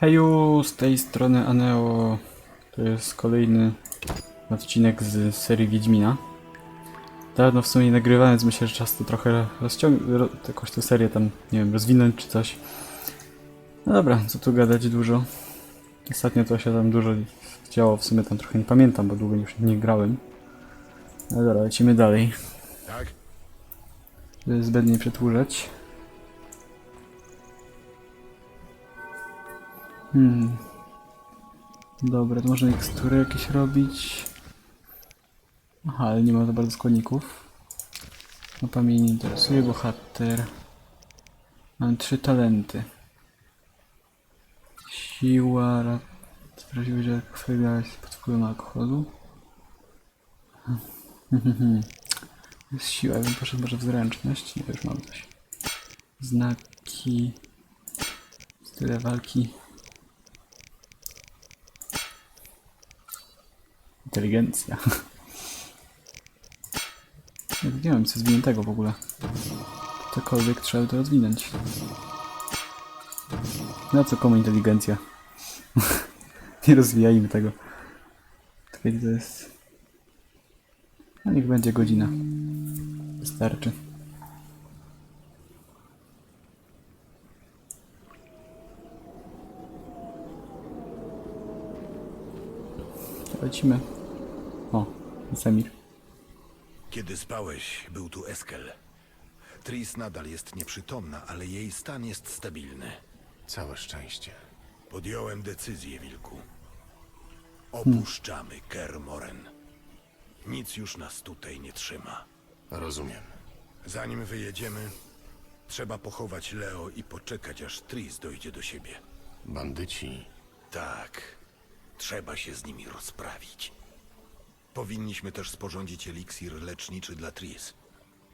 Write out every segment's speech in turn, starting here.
Heju, z tej strony Aneo. To jest kolejny odcinek z serii Wiedźmina. Dawno w sumie nagrywałem, więc myślę, że czas to trochę rozciągnąć, ro, jakoś tę serię tam, nie wiem, rozwinąć czy coś. No dobra, co tu gadać dużo. Ostatnio to się tam dużo działo, w sumie tam trochę nie pamiętam, bo długo już nie grałem. No dobra, lecimy dalej, Tak? zbędnie nie Hmm. Dobra, to można mikstury jakieś robić. Aha, ale nie ma za bardzo składników. Mapa mnie nie interesuje, bohater. Mam trzy talenty. Siła, ra- sprawiły, że chwilę pod wpływem alkoholu. Jest siła, bym poszedł może w zręczność. Nie, już mam coś. Znaki. Tyle walki. Inteligencja. Ja nie wiem, co zwiniętego w ogóle. Cokolwiek trzeba to rozwinąć. Na co komu inteligencja? nie rozwijajmy tego. Czekaj, to jest... No niech będzie godzina. Wystarczy. Lecimy. O, Semir. Kiedy spałeś, był tu Eskel. Tris nadal jest nieprzytomna, ale jej stan jest stabilny. Całe szczęście. Podjąłem decyzję, Wilku. Opuszczamy Kermoren. Nic już nas tutaj nie trzyma. Rozumiem. Zanim wyjedziemy, trzeba pochować Leo i poczekać, aż Tris dojdzie do siebie. Bandyci. Tak, trzeba się z nimi rozprawić. Powinniśmy też sporządzić eliksir leczniczy dla Tris.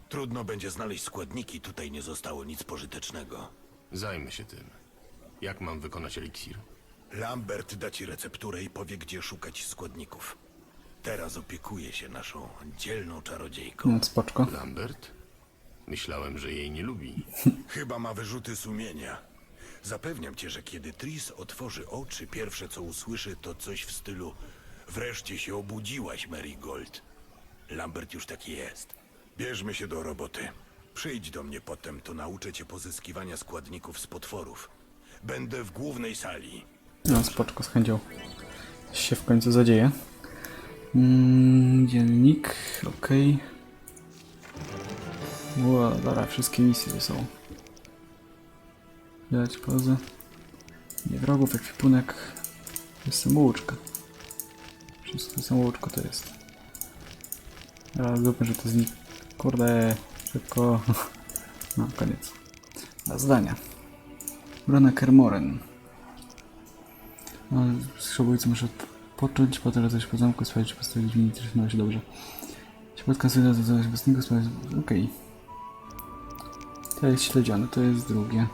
Trudno będzie znaleźć składniki, tutaj nie zostało nic pożytecznego. Zajmę się tym. Jak mam wykonać eliksir? Lambert da ci recepturę i powie, gdzie szukać składników. Teraz opiekuje się naszą dzielną czarodziejką. No, spoczko. Lambert? Myślałem, że jej nie lubi. Chyba ma wyrzuty sumienia. Zapewniam cię, że kiedy Tris otworzy oczy, pierwsze co usłyszy to coś w stylu Wreszcie się obudziłaś, Marigold. Lambert już taki jest. Bierzmy się do roboty. Przyjdź do mnie potem, to nauczę cię pozyskiwania składników z potworów. Będę w głównej sali. No, spoczko z chęcią. Coś się w końcu zadzieje. Mm, dziennik, okej. Okay. Ło, dobra, wszystkie misje są. Dać pozę. Nie wrogów, ekwipunek. To jest Wszystko samouczko to jest. Dobra, zróbmy, że to nik- Kurde, szybko. No, koniec. A zadania. Brona Kermoren. No, Spróbujcie muszę począć, potem coś po zamku, sprawdzić, czy postawić mi trzymało się dobrze. Środka syna zadać własnego sprawdzić. Okej. To jest śledzione, to jest drugie.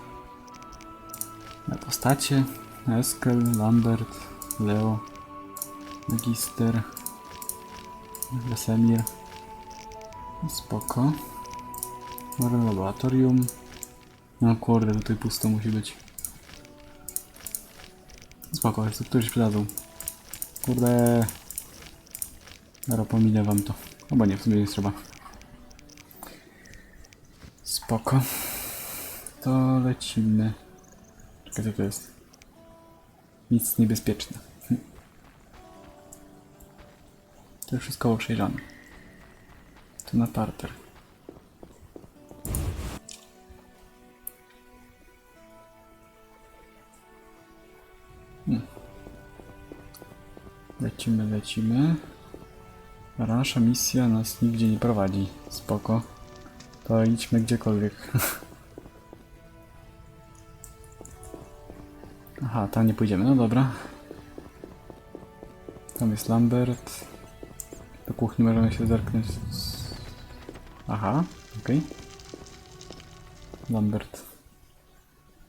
Na postacie. Eskel, Lambert, Leo, Magister, Wesemir. Spoko. Laboratorium. No kurde, tutaj pusto musi być. Spoko, jest któryś przydadzą. Kurde. Dobra, pominę wam to. Albo nie, w sumie nie trzeba. Spoko. To lecimy. Czekaj, co to jest? Nic niebezpieczne. To już wszystko przejrzane. To na parter. Lecimy, lecimy. Dobra, Nasza misja nas nigdzie nie prowadzi. Spoko. To idźmy gdziekolwiek. Aha, tam nie pójdziemy. No dobra. Tam jest Lambert. Kuchni możemy się zerknąć. z- Aha, okej. Lambert.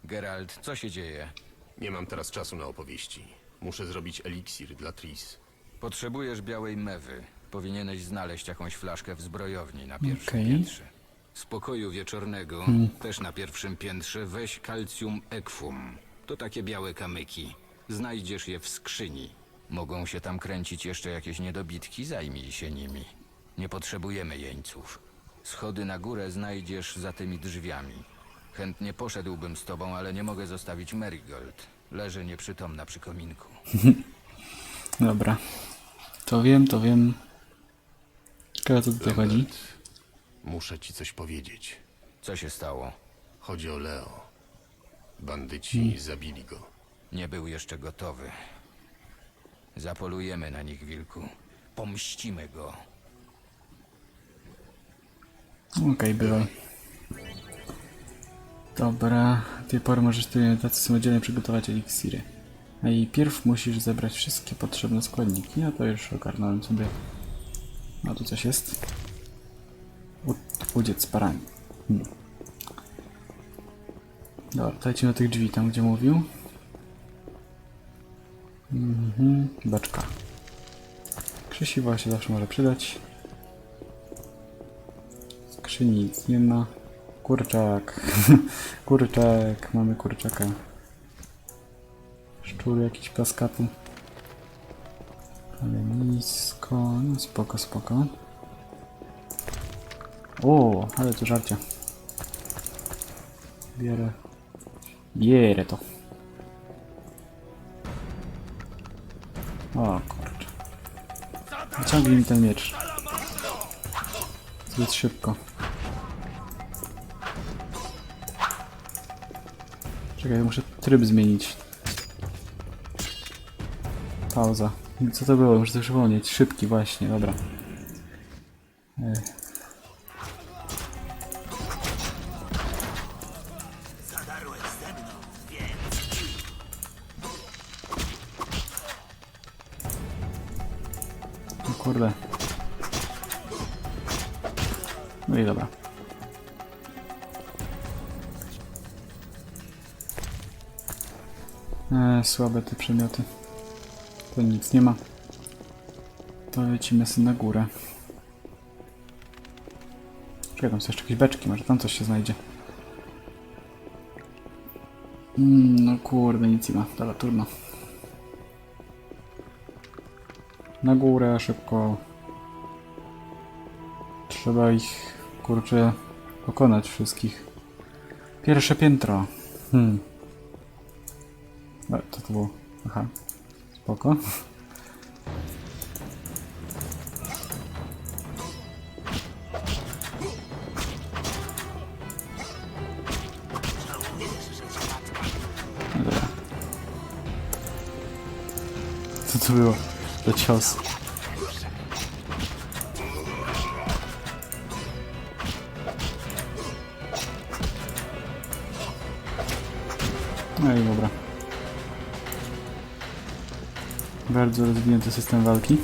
Geralt, co się dzieje? Nie mam teraz czasu na opowieści. Muszę zrobić eliksir dla Tris. Potrzebujesz białej mewy. Powinieneś znaleźć jakąś flaszkę w zbrojowni na pierwszym Okej. piętrze. Z pokoju wieczornego, też na pierwszym piętrze, weź kalcium ekwum. To takie białe kamyki. Znajdziesz je w skrzyni. Mogą się tam kręcić jeszcze jakieś niedobitki, zajmij się nimi. Nie potrzebujemy jeńców. Schody na górę znajdziesz za tymi drzwiami. Chętnie poszedłbym z tobą, ale nie mogę zostawić Marigold. Leży nieprzytomna przy kominku. Dobra. To wiem, to wiem. Ciekawe co tutaj chodzi. Lambert, muszę ci coś powiedzieć. Co się stało? Chodzi o Leo. Bandyci zabili go. Nie był jeszcze gotowy. Zapolujemy na nich, wilku. Pomścimy go. Okej, bywaj. Dobra, do tej pory możesz ty tacy samodzielnie przygotować eliksiry. A i pierw musisz zebrać wszystkie potrzebne składniki. Ja to już ogarnąłem sobie. A tu coś jest. U- Udziec parami. Hmm. Dobra, lecimy do tych drzwi, tam gdzie mówił. Mhm, beczka. Krzesiwo się zawsze może przydać. Skrzyni nic nie ma. Kurczak. Kurczak. Mamy kurczaka. Szczur jakiś plaskaty. Ale nisko. No spoko, spoko. O, ale to żarcie. Bierę. Bierę to. O kurczę. Wyciągnij mi ten miecz. Zbyt szybko. Czekaj, muszę tryb zmienić. Pauza. Co to było? Muszę to przypomnieć. Szybki właśnie, dobra. Kurde. No i dobra. Eee, słabe te przedmioty. To nic nie ma. To lecimy sobie na górę. Czekaj, tam są jeszcze jakieś beczki, może tam coś się znajdzie. Mm, no kurde, nic nie ma. Dobra, trudno. Na górę, szybko. Trzeba ich, kurczę, pokonać wszystkich. Pierwsze piętro. Hmm. To było? Aha. Spoko. Co to było? To cios. No i dobra. Bardzo rozwinięty system walki.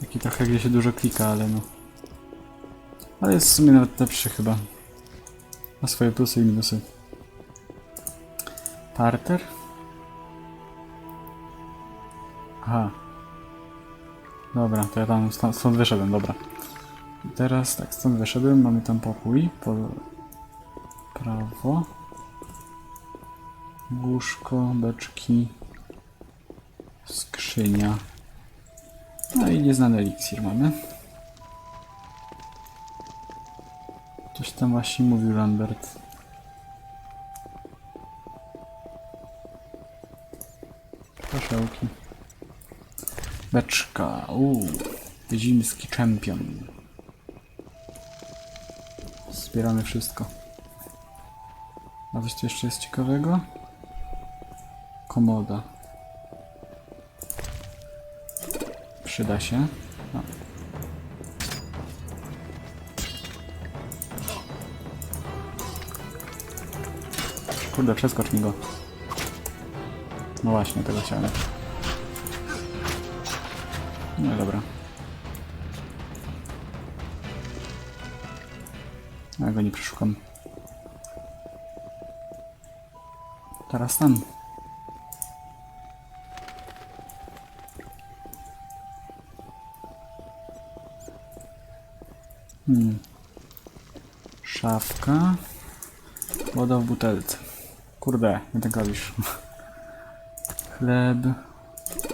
Taki trochę gdzie się dużo klika, ale no. Ale jest w sumie nawet lepszy chyba. Ma swoje plusy i minusy. Parter? Aha. Dobra, to ja tam stąd, stąd wyszedłem, dobra. Teraz tak, stąd wyszedłem, mamy tam pokój, po prawo. Łóżko, beczki, skrzynia. No i nieznany eliksir mamy. Coś tam właśnie mówił Lambert. Proszełki. Beczka. Uuu. Zimski czempion. Zbieramy wszystko. Coś tu jeszcze jest ciekawego? Komoda. Przyda się. No. Kurde, przeskocz mi go. No właśnie, tego chciałem. No dobra. Ja go nie przeszukam. Teraz tam. Hmm. Szafka. Woda w butelce. Kurde, nie ten klawisz. Chleb,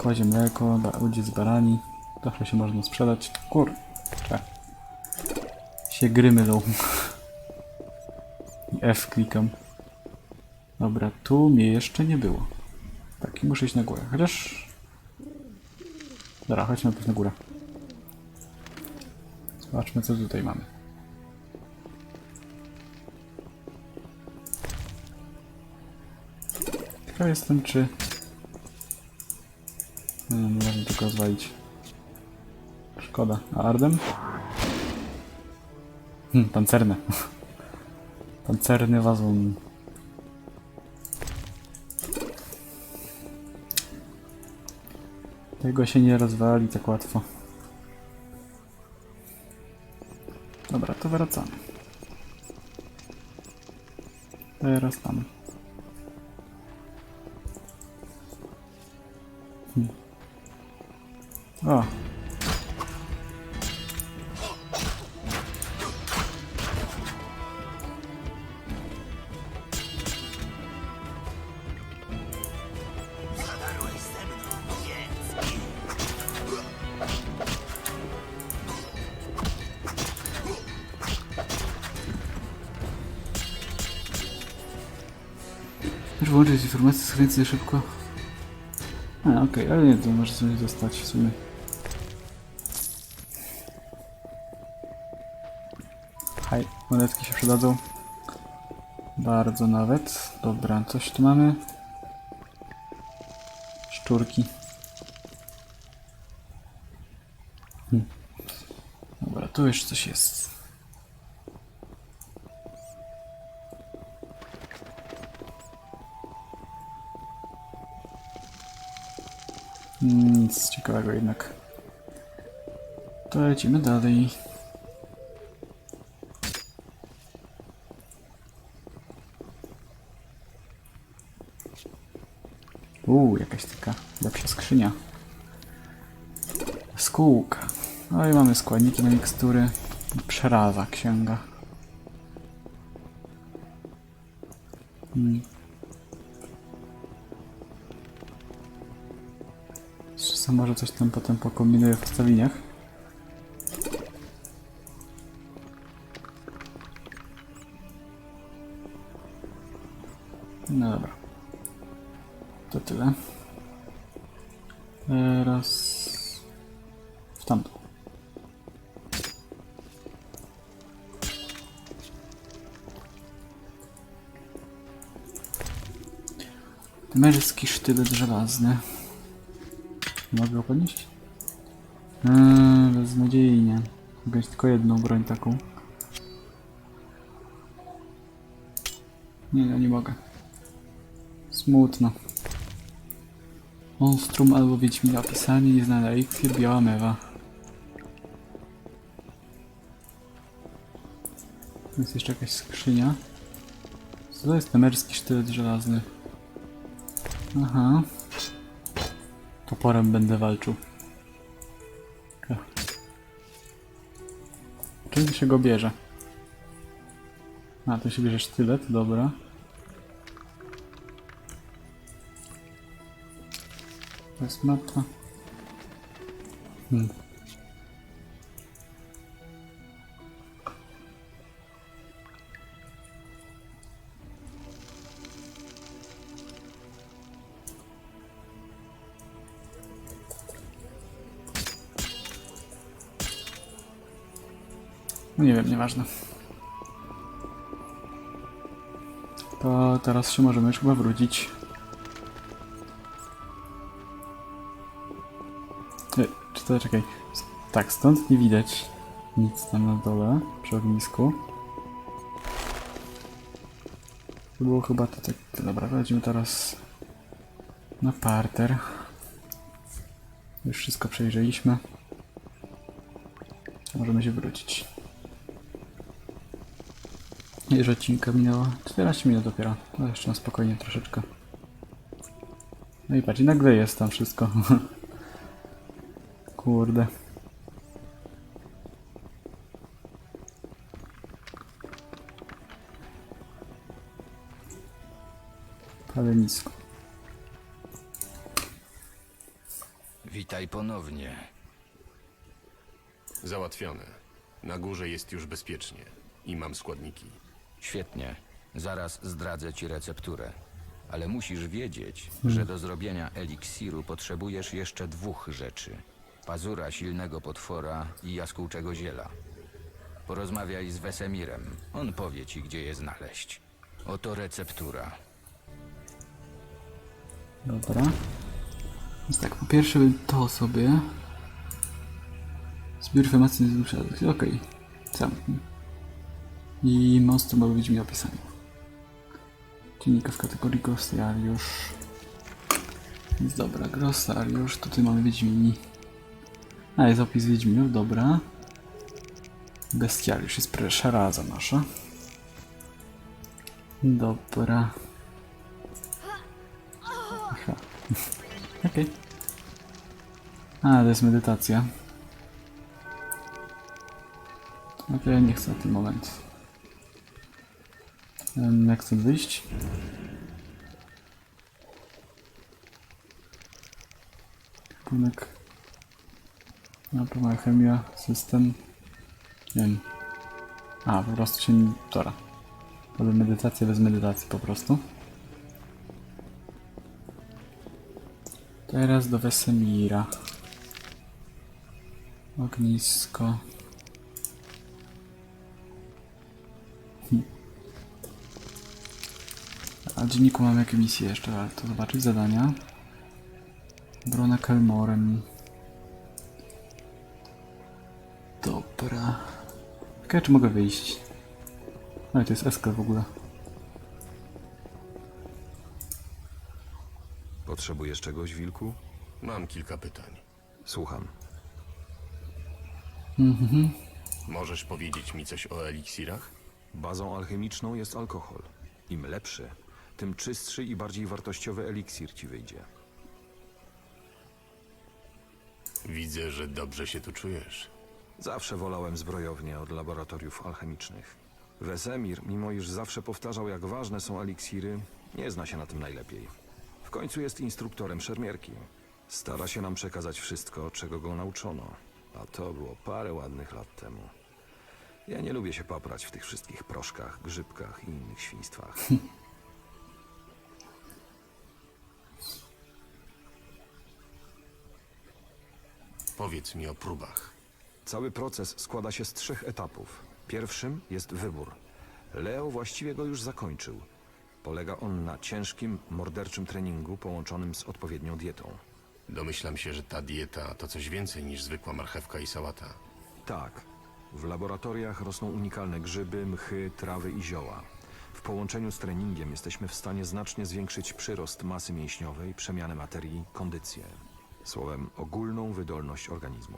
kozie mleko, ludzie z barani. Zawsze się można sprzedać. Kurczę. Się gry mylą. I F klikam. Dobra, tu mnie jeszcze nie było. Tak, i muszę iść na górę. Chociaż... Dobra, chodźmy na górę. Zobaczmy, co tutaj mamy. Ciekaw jestem, czy... Nie, nie można tylko rozwalić. Szkoda. A Ardem? Hmm, pancerne. Pancerny wazon. Tego się nie rozwali tak łatwo. Dobra, to wracamy. Teraz tam. Hmm. O! Możesz włączyć informacje z chęci szybko. A, okej, ale nie, to może sobie zostać w sumie. Haj, monetki się przydadzą. Bardzo nawet. Dobra, coś tu mamy. Szczurki. Hm. Dobra, tu jeszcze coś jest. Nic ciekawego jednak. To lecimy dalej. Uuu, jakaś taka lepsza skrzynia. Skółka. No i mamy składniki na mikstury. Przeraza księga. Hmm. Czy może coś tam potem pokombinuję w ustawieniach? No dobra. To tyle. Teraz w tamto. Męski sztylet żelazny. Mogę podnieść? Eee, beznadziejnie. Mogę mieć tylko jedną broń taką. Nie, no nie mogę. Smutno. Monstrum albo Wiedźmina opisanie, nieznana eliksir, biała mewa. Jest jeszcze jakaś skrzynia. Co to jest temerski sztylet żelazny? Aha. Toporem będę walczył. Czym się go bierze? A, to się bierze sztylet, dobra. To jest mapa. Hmm. Nie wiem, nieważne. To teraz się możemy już chyba wrócić. E, czy to czekaj. Tak, stąd nie widać nic tam na dole przy ognisku. To było chyba to tak. Dobra, wchodzimy teraz na parter. Już wszystko przejrzeliśmy. Możemy się wrócić. Już odcinka minęło 14 minut dopiero. No jeszcze na spokojnie troszeczkę. No i patrz, nagle jest tam wszystko. Kurde. Ale nisko. Witaj ponownie. Załatwione. Na górze jest już bezpiecznie. I mam składniki. Świetnie. Zaraz zdradzę ci recepturę. Ale musisz wiedzieć, że do zrobienia eliksiru potrzebujesz jeszcze dwóch rzeczy. Pazura silnego potwora i jaskółczego ziela. Porozmawiaj z Wesemirem. On powie ci, gdzie je znaleźć. Oto receptura. Dobra. Więc tak, po pierwsze to sobie. Zbiór informacji z. Okej. Zamknij. I monstrum ma być mi opisanie. Dziennika w kategorii Grossariusz. Więc dobra, Grossariusz. Tutaj mamy Wiedźmini. A, jest opis Wiedźminów, dobra. Bestiariusz jest szaraza nasza. Dobra. Aha. Okej. A, to jest medytacja. To ja nie chcę na ten moment. Jak chcę wyjść? Kierunek. No, to moja chemia, system. Nie wiem. A, po prostu się. Dobra. To by medytacja bez medytacji po prostu. Teraz do Wesemira. Ognisko. A w dzienniku mam jakie misje jeszcze, warto zobaczyć zadania. Brona Kelmorem. Dobra. Ciekawe czy mogę wyjść. Ale to jest eskel w ogóle. Potrzebujesz czegoś, Wilku? Mam kilka pytań. Słucham. Możesz powiedzieć mi coś o eliksirach? Bazą alchemiczną jest alkohol. Im lepszy, tym czystszy i bardziej wartościowy eliksir ci wyjdzie. Widzę, że dobrze się tu czujesz. Zawsze wolałem zbrojownię od laboratoriów alchemicznych. Wesemir, mimo iż zawsze powtarzał, jak ważne są eliksiry, nie zna się na tym najlepiej. W końcu jest instruktorem szermierki. Stara się nam przekazać wszystko, czego go nauczono. A to było parę ładnych lat temu. Ja nie lubię się paprać w tych wszystkich proszkach, grzybkach i innych świństwach. Powiedz mi o próbach. Cały proces składa się z trzech etapów. Pierwszym jest wybór. Leo właściwie go już zakończył. Polega on na ciężkim, morderczym treningu połączonym z odpowiednią dietą. Domyślam się, że ta dieta to coś więcej niż zwykła marchewka i sałata. Tak, w laboratoriach rosną unikalne grzyby, mchy, trawy i zioła. W połączeniu z treningiem jesteśmy w stanie znacznie zwiększyć przyrost masy mięśniowej, przemianę materii, kondycję. Słowem, ogólną wydolność organizmu.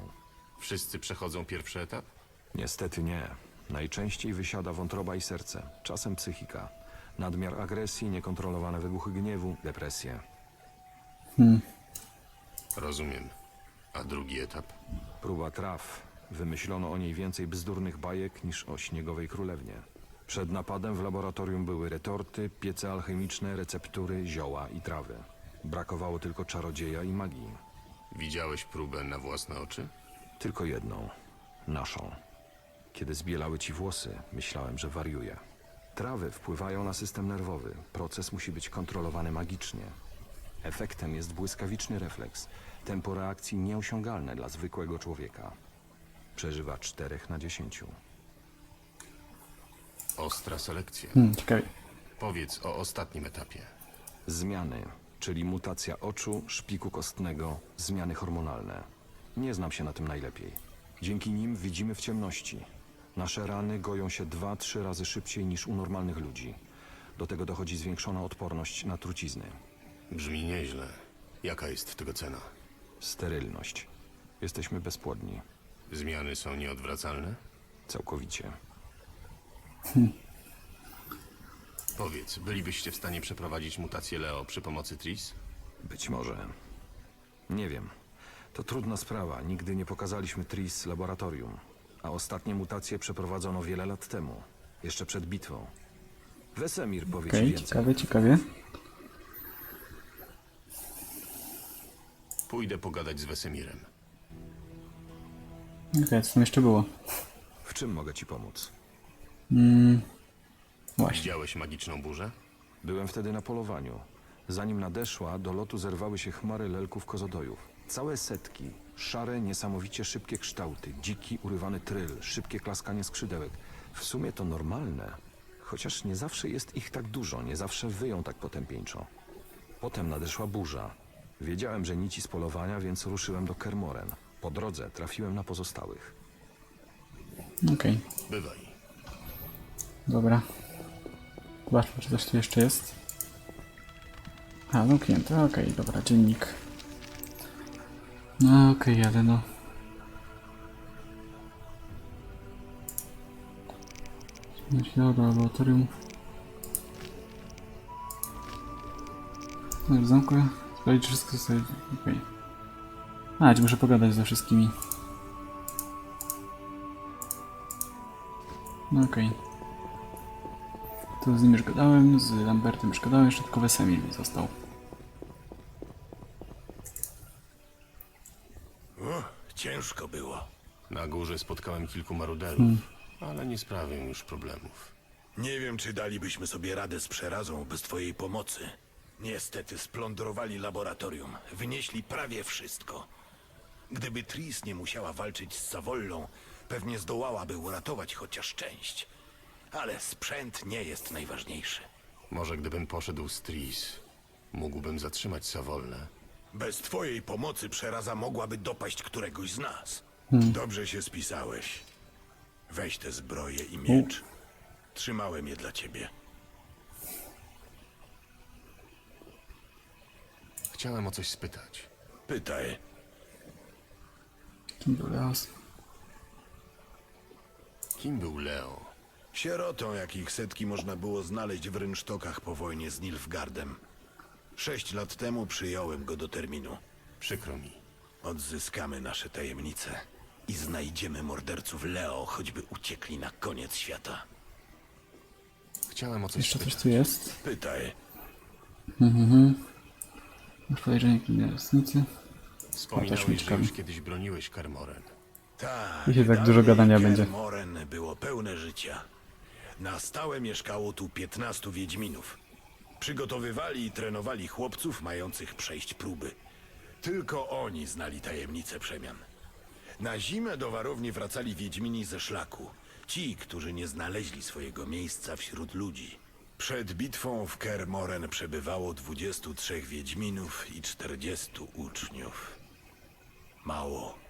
Wszyscy przechodzą pierwszy etap? Niestety nie. Najczęściej wysiada wątroba i serce, czasem psychika. Nadmiar agresji, niekontrolowane wybuchy gniewu, depresje. Rozumiem. A drugi etap? Próba traw. Wymyślono o niej więcej bzdurnych bajek niż o śniegowej królewnie. Przed napadem w laboratorium były retorty, piece alchemiczne, receptury, zioła i trawy. Brakowało tylko czarodzieja i magii. Widziałeś próbę na własne oczy? Tylko jedną. Naszą. Kiedy zbielały ci włosy, myślałem, że wariuję. Trawy wpływają na system nerwowy. Proces musi być kontrolowany magicznie. Efektem jest błyskawiczny refleks. Tempo reakcji nieosiągalne dla zwykłego człowieka. Przeżywa 4 na 10. Ostra selekcja. Hmm, ciekawie. Powiedz o ostatnim etapie. Zmiany, czyli mutacja oczu, szpiku kostnego, zmiany hormonalne. Nie znam się na tym najlepiej. Dzięki nim widzimy w ciemności. Nasze rany goją się 2-3 razy szybciej niż u normalnych ludzi. Do tego dochodzi zwiększona odporność na trucizny. Brzmi nieźle. Jaka jest tego cena? Sterylność. Jesteśmy bezpłodni. Zmiany są nieodwracalne? Całkowicie. Powiedz, bylibyście w stanie przeprowadzić mutację Leo przy pomocy Tris? Być może. Nie wiem. To trudna sprawa. Nigdy nie pokazaliśmy Tris laboratorium. A ostatnie mutacje przeprowadzono wiele lat temu. Jeszcze przed bitwą. Wesemir powie Okej, więcej. ciekawie, ciekawie. Pójdę pogadać z Wesemirem. Okej, co tam jeszcze było? W czym mogę ci pomóc? Mm, Właśnie. Widziałeś magiczną burzę? Byłem wtedy na polowaniu. Zanim nadeszła, do lotu zerwały się chmary lelków kozodojów. Całe setki, szare, niesamowicie szybkie kształty, dziki, urywany tryl, szybkie klaskanie skrzydełek. W sumie to normalne, chociaż nie zawsze jest ich tak dużo, nie zawsze wyją tak potępieńczo. Potem nadeszła burza. Wiedziałem, że nici z polowania, więc ruszyłem do Kermoren. Po drodze trafiłem na pozostałych. Okej, Bywaj. dobra. Zobaczmy, czy coś tu jeszcze jest. A, zamknięte, okej, dobra, dziennik. No okej, ale no. Myślę do laboratorium. No, w zamku. Sprawdzić, wszystko zostaje. Okej. A, czy muszę pogadać ze wszystkimi. No okej. To z nim już gadałem, z Lambertem już gadałem, jeszcze tylko Wesemir mi został. O, ciężko było. Na górze spotkałem kilku maruderów, ale nie sprawię już problemów. Nie wiem, czy dalibyśmy sobie radę z przerazą bez twojej pomocy. Niestety splądrowali laboratorium. Wynieśli prawie wszystko. Gdyby Tris nie musiała walczyć z Savollą, pewnie zdołałaby uratować chociaż część. Ale sprzęt nie jest najważniejszy. Może gdybym poszedł z Tris, mógłbym zatrzymać Savollę. Bez twojej pomocy przeraza mogłaby dopaść któregoś z nas. Dobrze się spisałeś. Weź tę zbroję i miecz. Trzymałem je dla ciebie. Chciałem o coś spytać. Pytaj. Kim był Leos? Kim był Leo? Sierotą, jakich setki można było znaleźć w rynsztokach po wojnie z Nilfgardem. Sześć lat temu przyjąłem go do terminu. Przykro mi. Odzyskamy nasze tajemnice i znajdziemy morderców Leo, choćby uciekli na koniec świata. Chciałem o coś Jeszcze coś tu jest? Pytaj. Masz podejrzenie klinia lotnicy? Wspominałeś, że już kiedyś broniłeś Karmoren. Tak. Dzisiaj tak dużo gadania będzie. Moren było pełne życia. Na stałe mieszkało tu 15 wiedźminów. Przygotowywali i trenowali chłopców mających przejść próby. Tylko oni znali tajemnicę przemian. Na zimę do warowni wracali wiedźmini ze szlaku. Ci, którzy nie znaleźli swojego miejsca wśród ludzi. Przed bitwą w Kermoren przebywało 23 wiedźminów i 40 uczniów. Mało.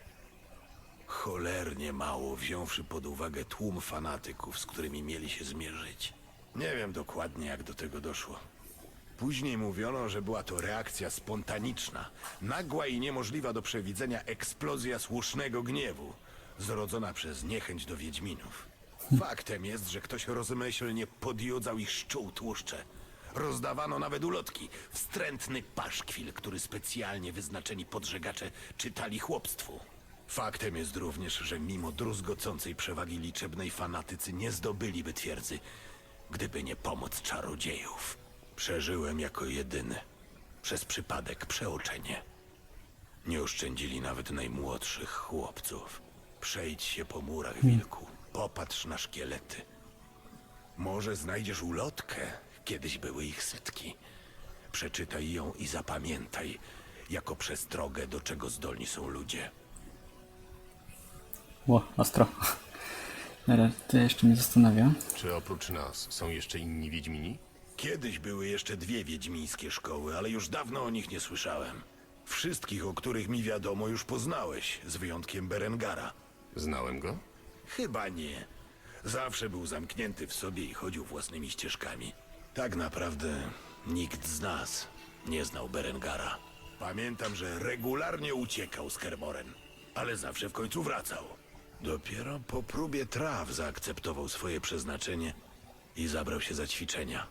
Cholernie mało, wziąwszy pod uwagę tłum fanatyków, z którymi mieli się zmierzyć. Nie wiem dokładnie, jak do tego doszło. Później mówiono, że była to reakcja spontaniczna, nagła i niemożliwa do przewidzenia eksplozja słusznego gniewu, zrodzona przez niechęć do Wiedźminów. Faktem jest, że ktoś rozmyślnie podjudzał ich szczół tłuszcze. Rozdawano nawet ulotki, wstrętny paszkwil, który specjalnie wyznaczeni podżegacze czytali chłopstwu. Faktem jest również, że mimo druzgocącej przewagi liczebnej fanatycy nie zdobyliby twierdzy, gdyby nie pomoc czarodziejów. Przeżyłem jako jedyny. Przez przypadek przeoczenie. Nie oszczędzili nawet najmłodszych chłopców. Przejdź się po murach, wilku. Popatrz na szkielety. Może znajdziesz ulotkę. Kiedyś były ich setki. Przeczytaj ją i zapamiętaj, jako przestrogę, do czego zdolni są ludzie. Ło, ostro. Dobra, to jeszcze mnie zastanawia. Czy oprócz nas są jeszcze inni Wiedźmini? Kiedyś były jeszcze dwie wiedźmińskie szkoły, ale już dawno o nich nie słyszałem. Wszystkich, o których mi wiadomo, już poznałeś, z wyjątkiem Berengara. Znałem go? Chyba nie. Zawsze był zamknięty w sobie i chodził własnymi ścieżkami. Tak naprawdę nikt z nas nie znał Berengara. Pamiętam, że regularnie uciekał z Kermoren, ale zawsze w końcu wracał. Dopiero po próbie traw zaakceptował swoje przeznaczenie i zabrał się za ćwiczenia.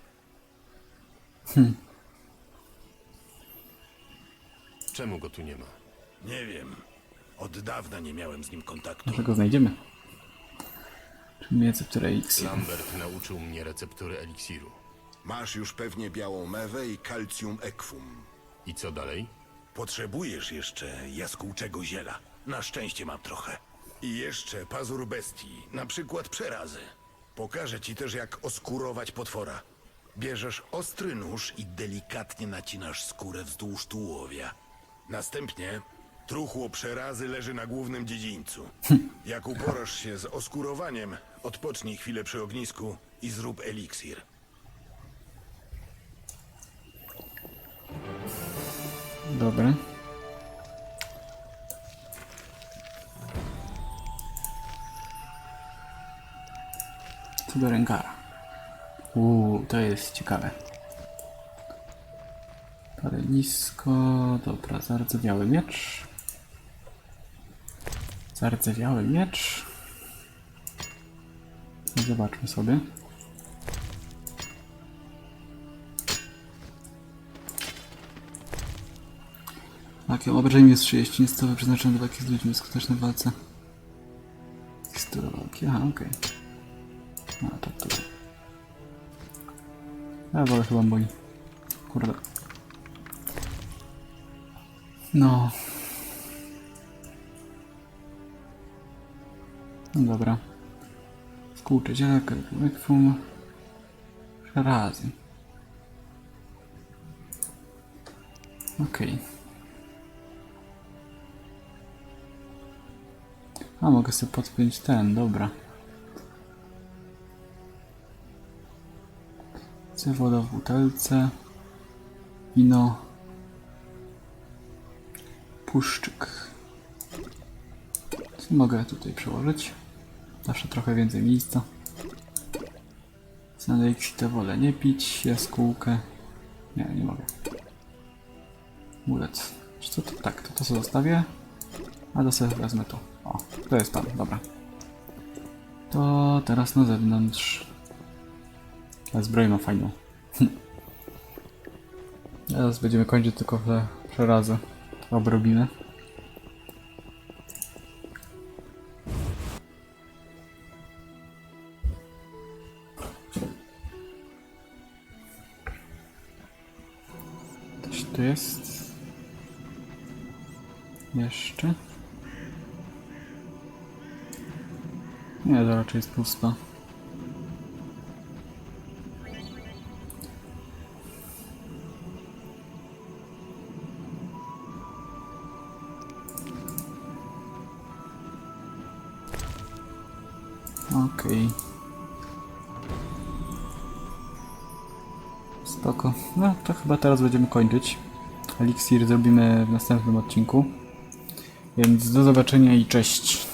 Czemu go tu nie ma? Nie wiem. Od dawna nie miałem z nim kontaktu. Może go znajdziemy. Czyli recepturę X. Lambert nauczył mnie receptury eliksiru. Masz już pewnie białą mewę i calcium equum. I co dalej? Potrzebujesz jeszcze jaskółczego ziela. Na szczęście mam trochę. I jeszcze pazur bestii, na przykład przerazy. Pokażę ci też, jak oskurować potwora. Bierzesz ostry nóż i delikatnie nacinasz skórę wzdłuż tułowia. Następnie truchło przerazy leży na głównym dziedzińcu. Jak uporasz się z oskurowaniem, odpocznij chwilę przy ognisku i zrób eliksir. Dobra. Do rękara. Uuu, to jest ciekawe. Parę nisko. Dobra, zardzewiały miecz. Zardzewiały miecz. Zobaczmy sobie. Takie obrażenie jest 30, niestowe przeznaczone do walki z ludźmi, skuteczne w walce. Tekstura walki, aha, okej. No to to. Ja wolę chyba boli. Kurde. No. No dobra. Skłucze zielek, wykwum. Razy. Okej. A, mogę sobie podpiąć ten, dobra. Chcę woda w butelce. Wino. Puszczyk. Mogę tutaj przełożyć? Zawsze trochę więcej miejsca. Znaleźć wolę nie pić, jaskółkę. Nie, nie mogę. Mulec. Co to? Tak, to, to sobie zostawię. A to sobie wezmę tu. O, to jest tam, dobra. To teraz na zewnątrz. Ta zbroja ma fajną. Teraz będziemy kończyć tylko te przerazy. Obrobimy. Coś tu jest. Jeszcze. Nie, to raczej jest pusto. Chyba teraz będziemy kończyć. Eliksir zrobimy w następnym odcinku. Więc do zobaczenia i cześć.